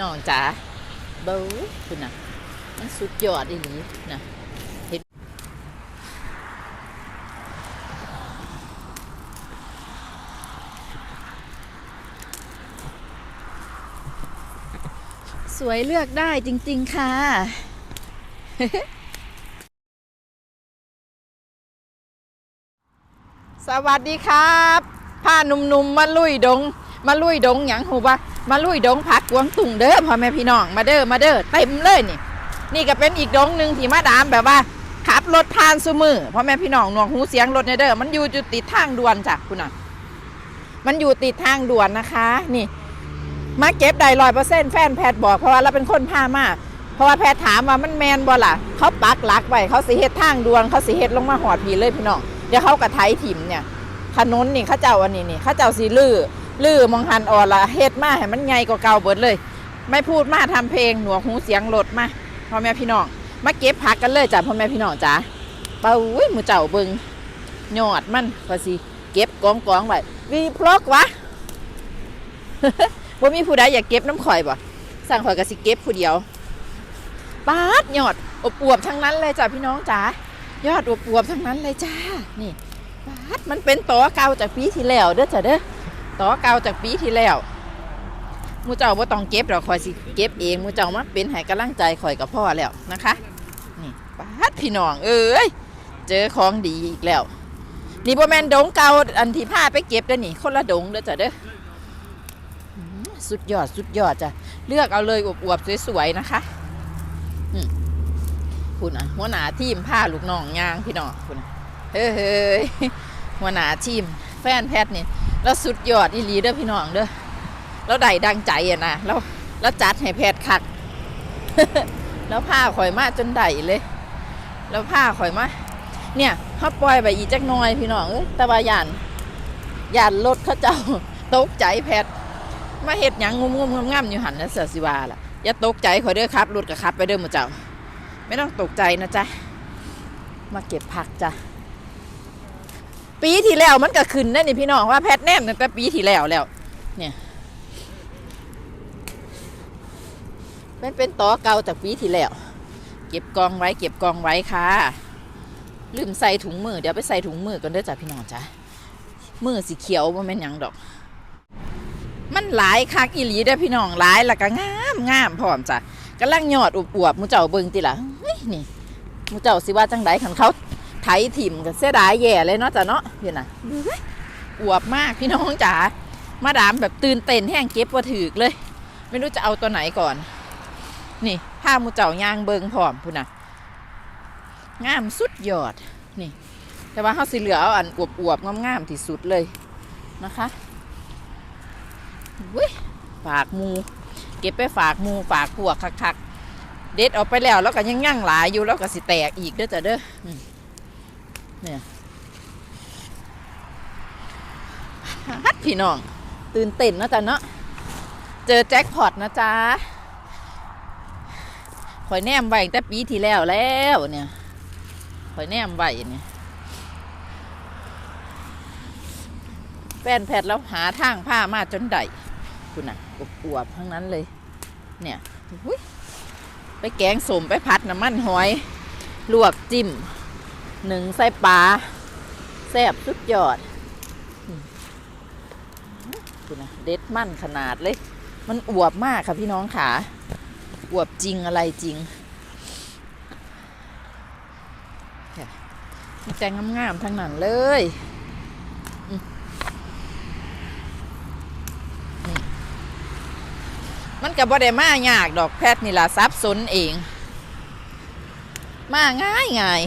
น้องจ๋าเบ้าคุณน่ะมันสุดยอดอีหลีนะเห็นสวยเลือกได้จริง ๆ ค่ะสวัสดีครับพาหนุ่มๆมาลุยดง มาลุยดงหยังหูปะมาลุยดงผักกวางตุงเด้อพ่อแม่พี่น้องมาเด้อมาเด้อเต็มเลยนี่ นี่ก็เป็นอีกดงหนึ่งที่มาดามแบบว่าขับรถผ่านซุมือพ่อแม่พี่น้องหนวกหูเสียงรถเนเด้อมันอยู่จุดติดทางด่วนจ้ะคุณน่ะมันอยู่ติดทางด่วนนะคะ นี่ มาเก็บได้ร้อยเปอร์เซ็นต์แฟนแพทย์บอกเพราะว่าเราเป็นคนพามาเพราะว่าแพทย์ถามว่ามันแมนบ่ล่ะ เขาปักหลักไว้เขาสิเฮ็ดทางด่วนเขาสิเฮ็ดลงมาหอดพีเลยพี่น้องเดี๋ยวเขากระไทยถิ่มเนี่ยถนนนี่เข้าเจ้าอันนี้นี่เข้าเจ้าสีลือ ลือมองหันอ่อนละเฮ็ดมาให้มันใหญ่กว่าเก่าเบิดเลย ไม่พูดมาทำเพลงหนวกหูเสียงรถมาพ่อแม่พี่น้องมาเก็บผักกันเลยจ้ะพ่อแม่พี่น้องจ้ะเป้าอุ้ยหมูเจ้าเบิงยอดมันพอสิเก็บกองกองไว้วีพลอกวะบ่ามีผู้ใดอยากเก็บน้ำข่อยบ่สั่งข่อยก็สิเก็บผู้เดียวปาดยอดอบอวบทั้งนั้นเลยจ้ะพี่น้องจ๋ายอดอบอวบทั้งนั้นเลยจ้านี่ปาดมันเป็นต่อเก่าจากปีที่แล้วเด้อจ้ะเด้อ ต่อเก่าจากปีที่แล้วมูเจ้าบ่าต้องเก็บดอกคอยสิเก็บเองมูเจ้ามาเป็นให้กำลังใจข่อยกับพ่อแล้วนะคะนี่ปาพี่น้องเอ้ยเจอของดีอีกแล้ว นี่บ่แมนดงเก่าอันที่พาไปเก็บเด้อนี่ คนละดงเด้อจ้ะเด้อสุดยอดสุดยอดจ้ะเลือกเอาเลยอวบๆสวยๆนะคะคุณอะหัวหน้าทีมพาลูกน้องยางพี่น้องคุณน่ะเฮ้ยเฮ้ยหัวหน้าทีม แฟนแพทย์นี่ แล้วสุดยอดอีหลีเด้อพี่น้องเด้อแล้วได้ดังใจอะนะแล้วแล้วจัดให้แพทย์คัก แล้วผ้าข่อยมาจนได้เลย แล้วผ้าข่อยมาเนี่ยเขาปล่อยไปอีจักน้อยพี่น้องเอ้ยแต่ว่าย่านย่านรถเขาเจ้าตกใจแพทย์มาเห็ดหยังงุมงุมงามอยู่หันนะเสือสิวาล่ะอย่าตกใจข่อยเด้อครับรถกับครับ ไปเด้อหมู่เจ้า ไม่ต้องตกใจนะจ๊ะ มาเก็บผักจ้ะ ปีที่แล้วมันก็ขึ้นได้นี่พี่น้องว่าแพทแนมตั้งแต่ปีที่แล้วแล้ว เนี่ยเป็นเป็นต่อเก่าจากปีที่แล้ว เก็บกองไว้ เก็บกองไว้ค่ะลืมใส่ถุงมือเดี๋ยวไปใส่ถุงมือกันเด้อจ้ะพี่น้องจ้ะมือสีเขียวมันเป็นยังดอก มันหลายคักอีหลีเด้อพี่น้องหลายแล้วก็งามงามพร้อมจ้ะกำลังยอดอวบๆหมูเจ้าเบิ่งติล่ะนี่มูเจ้าสิว่าจังไดคันเขา ไถถิ่มก็เสียดายแย่เลยเนาะจ้ะเนาะเห็นน่ะอวบมากพี่น้องจ๋ามาดามแบบตื่นเต้นแห้งเก็บว่าถือเลย ไม่รู้จะเอาตัวไหนก่อน นี่ผ้ามูเจ้ายางเบิงพร้อมพุ่นน่ะงามสุดยอดนี่ แต่ว่าเขาสีเหลือเอาอันอวบๆงามๆที่สุดเลยนะคะเว้ยฝากมู เก็บไปฝากมูฝากพวกคักๆเด็ดออกไปแล้วแล้วก็ยังย่างหลายอยู่แล้วก็สิแตกอีกเด้อจ้ะเด้อ เนี่ยฮัดพี่น้อง ตื่นเต้นนะจ๊ะเนาะเจอแจ็คพอตนะจ๊ะข่อยแนมไว้ตั้งแต่ปีที่แล้วแล้วเนี่ยข่อยแนมไว้เนี่ยแฟนแพทแล้วหาทางผ้ามาจนได้คุณน่ะอวบๆทั้งนั้นเลย เนี่ยไปแกงสมไปผัดน้ำมันหอย ลวกจิ้ม หนึ่งไส้ปลาแซ่บสุดยอดดูนะเด็ดมั่นขนาดเลย มันอวบมากค่ะพี่น้องขาอวบจริงอะไรจริงมีแต่งามๆทั้งนั้นเลยมันกับบ่ได้มายากดอกแพทย์นี่ล่ะซับซ้นเอง มาง่ายง่าย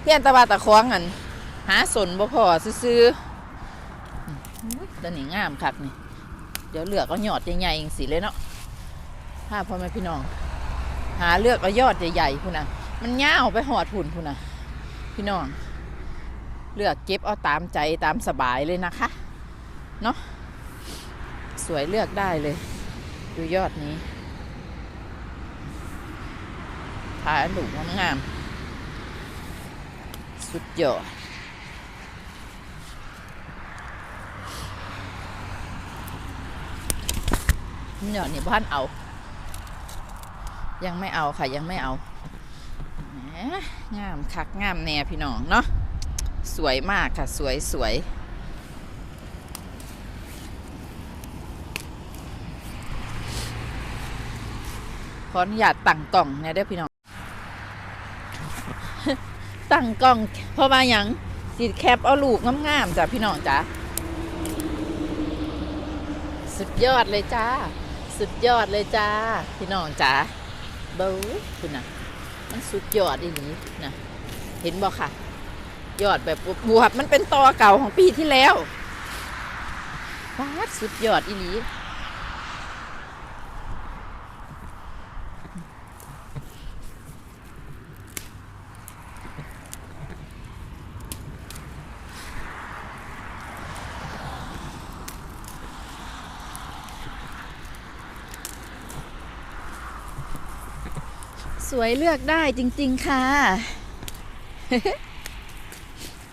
เพี้ยนตะวาตะคองอันหาสนบ่พอซื้อๆอืมอุ๊ยตัวนี้งามคักนี่ เดี๋ยวเลือกเอายอดใหญ่ๆอย่างสิเลยเนาะถ้าพ่อแม่พี่น้อง หาเลือกเอายอดใหญ่ๆพุ่นน่ะ มันย่าไปหอดพุ่นพุ่นน่ะ พี่น้อง เลือกเก็บเอาตามใจตามสบายเลยนะคะ เนาะสวยเลือกได้เลย ดูยอดนี้ถ่ายลูกงาม สุดยอดยอดนี่บ้านเอา ยังไม่เอาค่ะยังไม่เอาแหมงามคักงามแน่พี่น้องเนาะสวยมากค่ะ สวยสวยขออนุญาตตั้งกล่องเนี่ยเด้อพี่น้อง ตั้งกล้องเพราะว่าหยังสีแคปเอาลูกงามๆจ้ะพี่น้องจ้ะสุดยอดเลยจ้า สุดยอดเลยจ้า พี่น้องจ้าเบ้คุณนะมันสุดยอดอีหลีนะเห็นบ่ค่ะ ยอดแบบบวบมันเป็นตอเก่าของปีที่แล้วว้าสุดยอดอีหลี วยเลือกได้จริง ๆ ค่ะ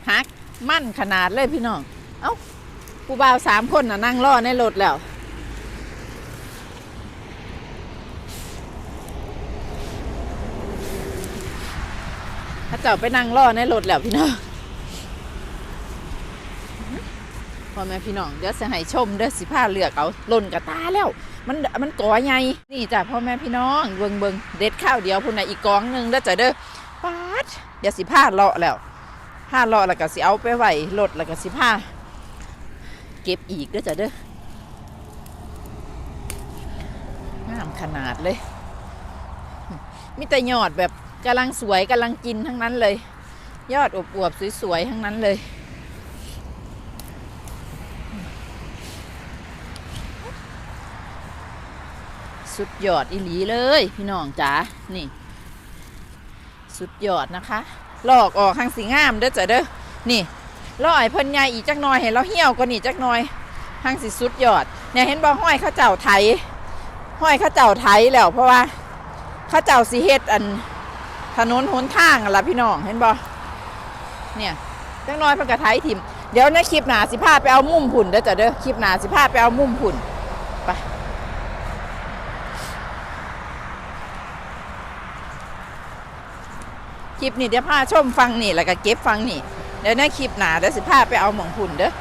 ฮักมั่นขนาดเลยพี่น้อง เอ้ากูบ่าวสามคนน่ะนั่งรอในรถแล้ว ถ้าเจ้าไปนั่งรอในรถแล้วพี่น้องพ่อแม่พี่น้องเดี๋ยวจะให้ชมเด้อสิผ้าเลือกเอาหล่นกระตาแล้ว มันมันก่อใหญ่นี่จ้ะพ่อแม่พี่น้องเบิงเบิงเด็ดข้าวเดียวพุ่นน่ะอีกกองหนึ่งเด้อจ้ะเด้อป๊าดเดี๋ยวสิผ้าเลาะแล้วผ้าเลาะแล้วก็สิเอาไปไหว้รถแล้วก็สิผ้าเก็บอีกเด้อจ้ะเด้องามขนาดเลยมีแต่ยอดแบบกำลังสวยกำลังกินทั้งนั้นเลย ยอดอวบๆสวยๆทั้งนั้นเลย สุดยอดอีหลีเลย พี่น้องจ๋านี่ สุดยอดนะคะลอกออกข้างสีงามเด้อจ้ะเด้อนี่ลอยเพิ่นใหญ่อีกจักหน่อยเห็นเราเหี่ยวกว่านี่จักหน่อยข้างสีสุดยอด เนี่ยเห็นบ่ห้อยข้าเจ้าไถห้อยข้าเจ้าไถแล้ว เพราะว่าข้าเจ้าสีเฮ็ดอันถนนหนทางอะล่ะพี่น้องเห็นบ่เนี่ยจักหน่อยเพิ่นก็ไถถิ่มเดี๋ยวในคลิปหนาสิพาไปเอามุมผุ่นเด้อจ้ะเด้อคลิปหนาสิพาไปเอามุมผุ่น คลิปนี้เดี๋ยวพาชมฟังนี่แล้วก็เก็บฟังนี่เดี๋ยวในคลิปหนาเดี๋ยวสิพาไปเอาหมองพุ่นเด้อ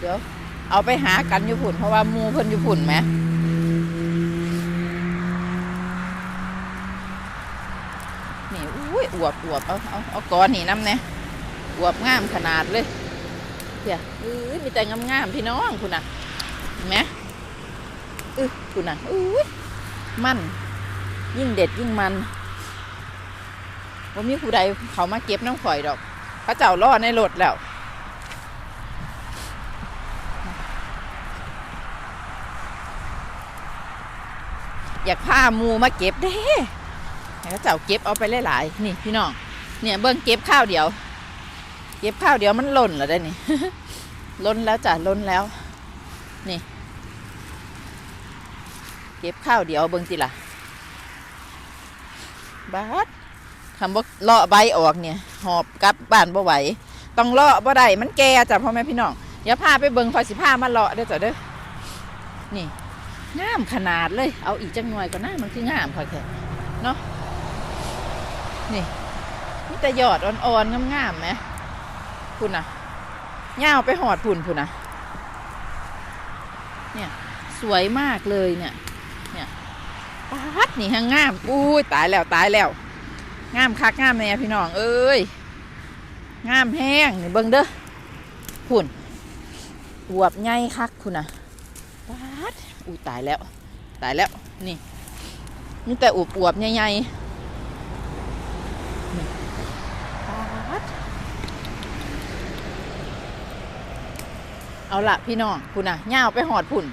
เดี๋ยวเอาไปหากันอยู่พุ่นเพราะว่ามูเพิ่นอยู่พุ่นไหมนี่อุ้ยอวบอวบเอาเอาเอาก้อนนี่น้ำเนี่ยอวบงามขนาดเลยเดี๋ยวมีแต่งามๆพี่น้องคุณน่ะเห็นไหม อื้อคุณน่ะอุ้ยมัน ยิ่งเด็ดยิ่งมันว่ามีผู้ใดเขามาเก็บน้ำข่อยดอกเขาเจ้ารอในรถแล้วอยากพามูมาเก็บเด้ให้าเจ้าเก็บเอาไปหลายๆนี่พี่น้องเนี่ยเบิ้งเก็บข้าวเดียว เก็บข้าวเดียวมันหล่นแล้วได้นี่ล้นแล้วจ้ะล้นแล้ว นี่ เก็บข้าวเดียวเบิ่งติล่ะบาดคำว่าเลาะใบออกเนี่ย หอบกลับบ้านบ่ไหว ต้องเลาะบ่ได้มันแก่จ้ะพ่อแม่พี่น้องเดี๋ยวพาไปเบิ่งคอยสิพามาเลาะเด้อจ้ะเด้อนี่งามขนาดเลย เอาอีกจังหน่อยก็น่ามันคืองามค่ะแค่เนาะนี่นี่แต่ยอดอ่อนๆงามๆไหมพุ่นน่ะย่าไปหอดพุ่นพุ่นนะเนี่ย สวยมากเลยเนี่ย ปัดนี่ฮะงามอุ้ยตายแล้วตายแล้ว งามคักงามแน่พี่น้อง เอ้ยงามแห้งนี่เบิ่งเด้อพุ่นอวบใหญ่คักคุณน่ะปัดอุ้ยตายแล้ว ตายแล้วนี่นี่แต่อวบอวบใหญ่ๆนี่ปัดเอาละพี่น้องคุณน่ะย่าไปหอดพุ่น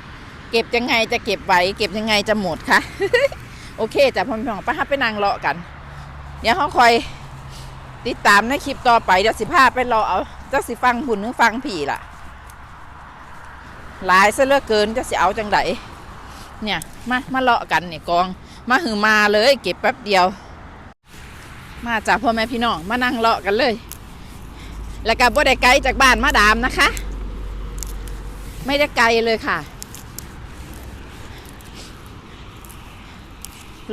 เก็บยังไงจะเก็บไว้ เก็บยังไงจะหมดคะโอเคจ้ะพ่อพี่น้องไปฮับไปนางเลาะกัน เดี๋ยวเขาคอย ติดตามในคลิปต่อไปเดี๋ยวสิพาไปเลาะเอาจะสิฟังหุ่นหรือฟังผีล่ะ หลายซะเหลือกเกินจะสิเอาจังไดเนี่ยมามาเลาะกันเนี่ยกอง มาหือมาเลยเก็บแป๊บเดียว มาจากพ่อแม่พี่น้องมานั่งเลาะกันเลย แล้วก็บ่ได้ไกลจากบ้านมาดามนะคะ ไม่ได้ไกลเลยค่ะ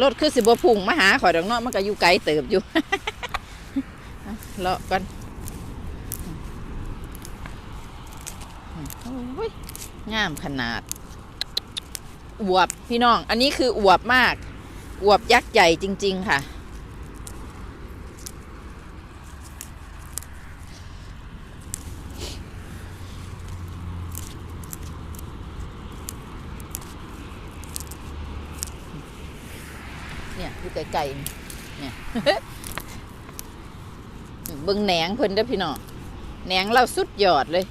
รถคือสิบวพุ่งมาหาข่อยดอกเนาะมันก็อยู่ไกลเติบอยู่เลาะก่อนงามขนาด อวบพี่น้อง อันนี้คืออวบมาก อวบยักษ์ใหญ่จริง ๆ ค่ะ อยู่ไกลๆเนี่ยเบิ่งแหนงเพิ่นเด้อพี่น้องแหนงเราสุดยอดเลย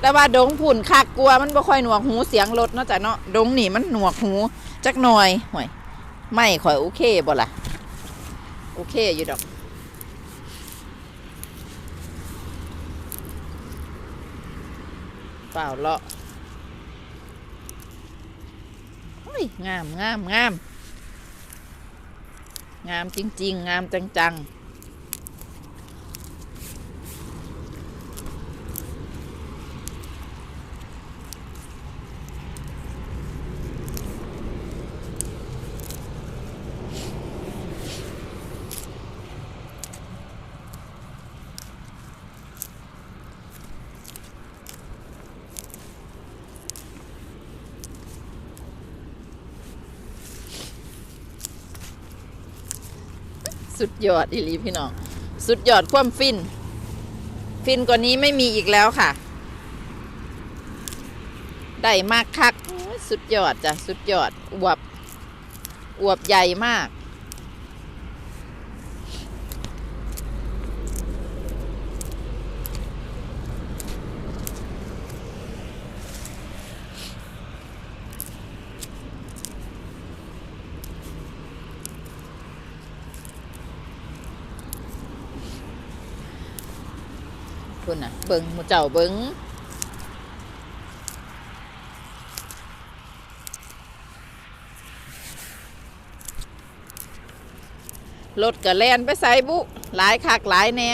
แต่ว่าดงผุ่นคักกลัวมันบ่ค่อยหนวกหูเสียงรถเนาะจ้ะเนาะดงนี่มันหนวกหูจักหน่อยห่วยไม่ค่อยโอเคบ่ล่ะ โอเคอยู่ดอก เปล่าเลาะ้ยงามงามงาม งามจริง ๆ งามจังๆ สุดยอดอีหลีพี่น้อง สุดยอดความฟิน ฟินกว่านี้ไม่มีอีกแล้วค่ะ ได้มากคัก สุดยอดจ้ะ สุดยอดอวบอวบใหญ่มาก คุณน่ะ เบิงหมูเจ้าเบิงรถกระแลนไปใส่บุ หลายคักหลายแน่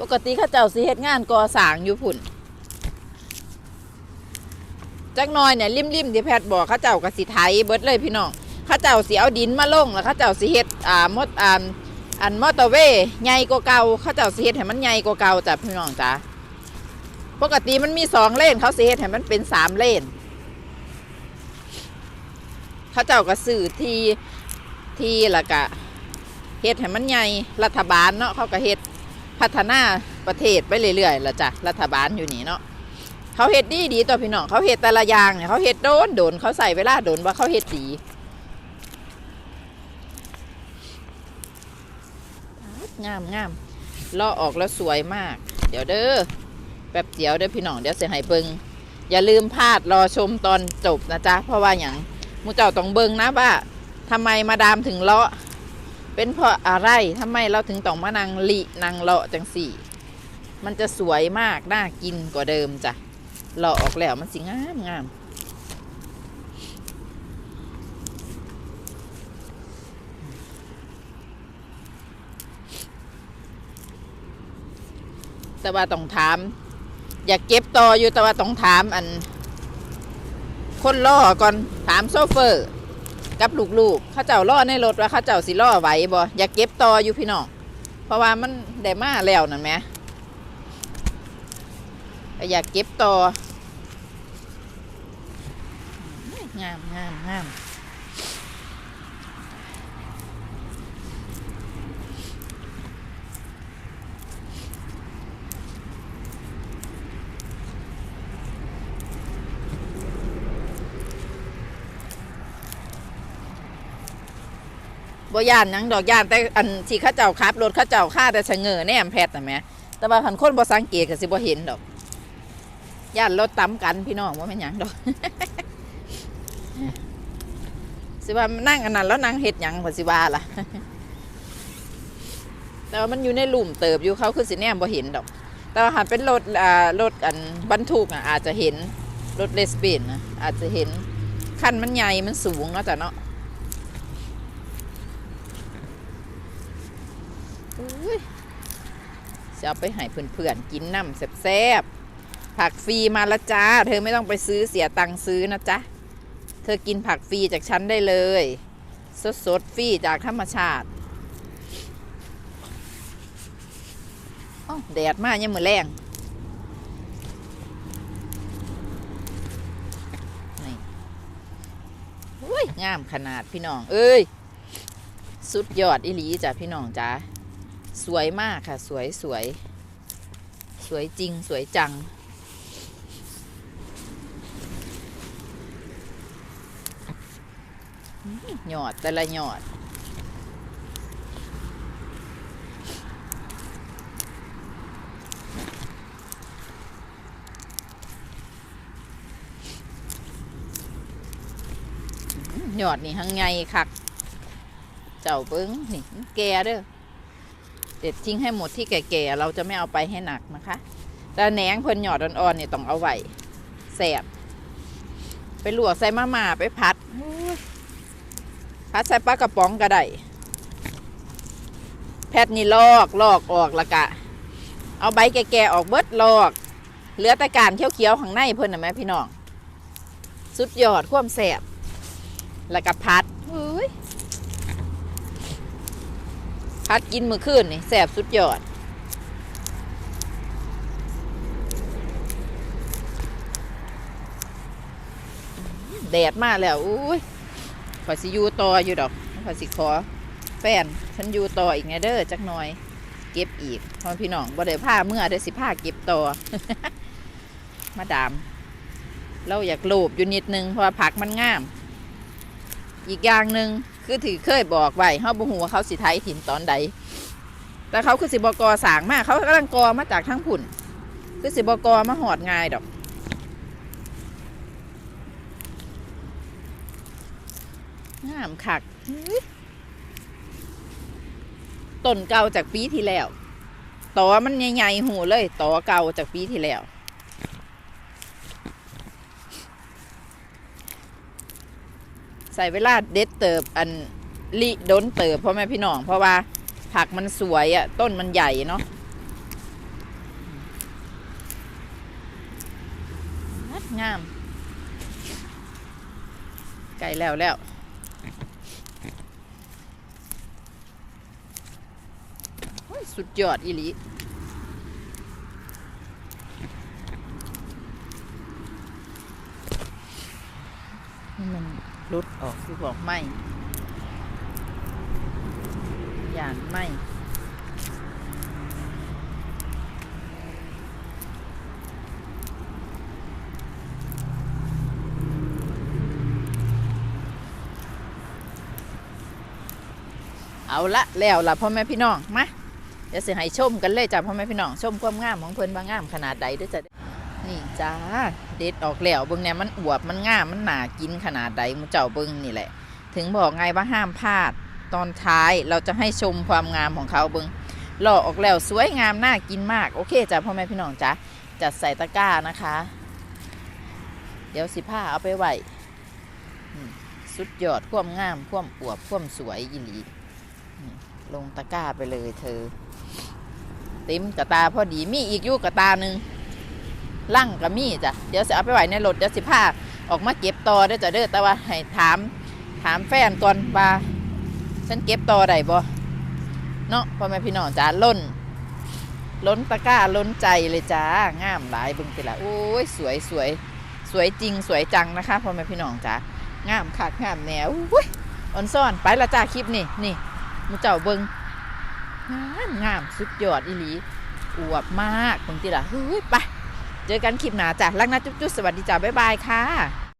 ปกติข้าเจ้าสิเฮ็ดงานก่อสร้างอยู่พุ่น จักน้อยเนี่ยริมๆที่แพทย์บอกข้าเจ้าก็สิไถเบิดเลยพี่น้อง เขาเจ้าสิเอาดินมาลงแล้วเข้าเจ้าสิเฮ็ดอ่ามดอ่าอันมอเตอร์เวย์ใหญ่กว่าเก่าเข้าเจ้าสิเฮ็ดให้มันใหญ่กว่าเก่าจ้ะพี่น้องจ้ะปกติมันมีสองเลนเขาสิเฮ็ดให้มันเป็นสามเลนเข้าเจ้าก็ซื้อทีทีและกะเฮ็ดให้มันใหญ่รัฐบาลเนาะเขาก็เฮ็ดพัฒนาประเทศไปเรื่อยๆละจ้ะรัฐบาลอยู่นี่เนาะเขาเฮ็ดดีดีตัวพี่น้องเขาเฮ็ดแต่ละอย่างเนี่ยเขาเฮ็ดโดนโดนเขาใส่เวลาโดนว่าเขาเฮ็ดดี งามงามลอออกแล้วสวยมาก เดี๋ยวเด้อแป๊บเดียวเด้อพี่น้องเดี๋ยวเสียให้เบิงอย่าลืมพลาดรอชมตอนจบนะจ๊ะเพราะว่าอย่างมูเจ้าต้องเบิงนะว่าทำไมมาดามถึงเลาะ เป็นเพราะอะไรทำไมเราถึงต้องมานังลินางเลาะจังสี่ มันจะสวยมากน่ากินกว่าเดิมจ้ะเลาะออกแล้วมันสิงามงาม แต่ว่าต้องถาม อยากเก็บต่ออยู่แต่ว่าต้องถามอัน คนล่อก่อนถามโซเฟอร์ กับลูกๆเขาเจ้าล่อในรถว่าเขาเจ้าสิล่อไหวบ่อยากเก็บต่ออยู่พี่น้องเพราะว่ามันได้มาแล้วนั่นไหมอยากเก็บต่องามงามงาม บ่ย่านหยังดอกย่านแต่อันที่เข้าเจ้าขับรถเข้าเจ้าค่าแต่เฉงอแนมแพทย์น่ะแหม่แต่ว่าคันคนบ่สังเกตก็สิบ่เห็นดอกย่านรถตํกันพี่น้องว่าแม่นหยังดอก สิว่านั่งอันนั้นแล้วนั่งเฮ็ดหยังก็สิว่าล่ะ แต่ว่ามันอยู่ในหลุมเติบอยู่เขาคือสิแนมบ่เห็นดอก แต่ว่าหากเป็นรถอ่ารถอันบรรทุกอะอาจจะเห็นรถเลสเปนนะอาจจะเห็นคันมันใหญ่มันสูงเนาะจ้ะเนาะอุ้ย จะเอาไปให้เพื่อนๆกินน้ำแซ่บๆผักฟรีมาละจ้า เธอไม่ต้องไปซื้อเสียตังค์ซื้อนะจ๊ะ เธอกินผักฟรีจากฉันได้เลย สดๆฟรีจากธรรมชาติอ้าวแดดมากยังมือแรงนี่อุ้ยงามขนาดพี่น้อง เอ้ย สุดยอดอิลีจ้ะพี่น้องจ้า สวยมากค่ะ สวยสวย สวยจริงสวยจัง หยอดแต่ละหยอดหยอดนี่หังไงคัก เจ้าเบิ้งนี่แกเด้อ เด็ดทิ้งให้หมดที่แก่ๆเราจะไม่เอาไปให้หนักนะคะ แต่แหนงเพิ่นหยอดอ่อนๆเนี่ยต้องเอาไว้แสบไปลวกใส่มาม่าไปพัดโอ้ยพัดใส่ปลากระป๋องก็ได้แพทย์นี่ลอกลอกออกละกะ เอาใบแก่ๆออกเบิดลอก เหลือแต่การเขียวๆข้างในเพิ่นนะแม่พี่น้อง สุดยอดความแสบแล้วก็พัดเฮ้ย พัดกินมือคืนนี่แสบสุดยอด แดดมากแล้วอุ้ยขอสิยูต่ออยู่ดอกขอสิขอแฟนฉันยูต่ออีกไงเด้อจักหน่อย เก็บอีกเพอพี่น้องบ่ได้ผ้าเมื่อได้สิผ้าเก็บต่อมาดาม เราอยากโลบอยู่นิดนึงเพราะผักมันงาม อีกอย่างหนึ่ง คือถือเคยบอกไว้เฮาบ่ฮู้ว่าเขาสิไทยถิ่นตอนใด แต่เขาคือสิบกอสางมาก เขากำลังกอมาจากทั้งผุ่น คือสิบกอมาหอดง่ายดอกงามคักต้นเก่าจากปีที่แล้ว ต่อมันใหญ่ๆหูเลย ต่อเก่าจากปีที่แล้ว ใส่เวลาเด็ดเติบอันลิดนเติบพ่อแม่พี่น้อง เพราะว่าผักมันสวยอะต้นมันใหญ่เนาะงดงาม ไก่แล้วแล้วสุดยอดอีหลีนี่มัน รุดออกคือบอกไม่ย่านไม่เอาละแล้วล่ะพ่อแม่พี่น้องมาเดี๋ยวสิให้ชมกันเลยจ้ะพ่อแม่พี่น้องชมความงามของเพิ่นว่างามขนาดใดด้วยจ้ะ นี่จ้าเด็ดออกแล้วเบิ่งเนี่ยมันอวบมันง่ามมันหนากินขนาดใดมูเจ้าเบิ่งนี่แหละ ถึงบอกไงว่าห้ามพลาดตอนท้ายเราจะให้ชมความงามของเขาเบิ่งหล่อออกแล้วสวยงามน่ากินมากโอเคจ้ะพ่อแม่พี่น้องจ้ะจัดใส่ตะกร้านะคะ เดี๋ยวสิผ้าเอาไปไหว้สุดยอดความงามความอวบความสวยอีหลีลงตะกร้าไปเลยเธอ เต็มกระตาพอดีมีอีกยู่กระตาหนึ่ง ลั่งกับมีจ้ะเดี๋ยวจะเอาไปไว้ในรถเดี๋ยวสิพาออกมาเก็บต่อเด้อจ้ะเด้อแต่ว่าให้ถามถามแฟนก่อนว่าฉันเก็บต่อได้บ่เนาะพ่อแม่พี่น้องจ้าล้น ล้นตะกร้าล้นใจเลยจ้างามหลายบึงไปละโอ้ยสวยสวยสวยจริงสวยจังนะคะพ่อแม่พี่น้องจ้างามคักงามแนวอุ้ยอ่อนซ่อนไปละจ้าคลิปนี่นี่มูเจ้าเบิงงามงามสุดยอดอีหลีอวบมากตรงที่ละเฮ้ยไป เจอกันคลิปหนาจ้ะรักนะจุ๊บๆสวัสดีจ้ะบ๊ายบายค่ะ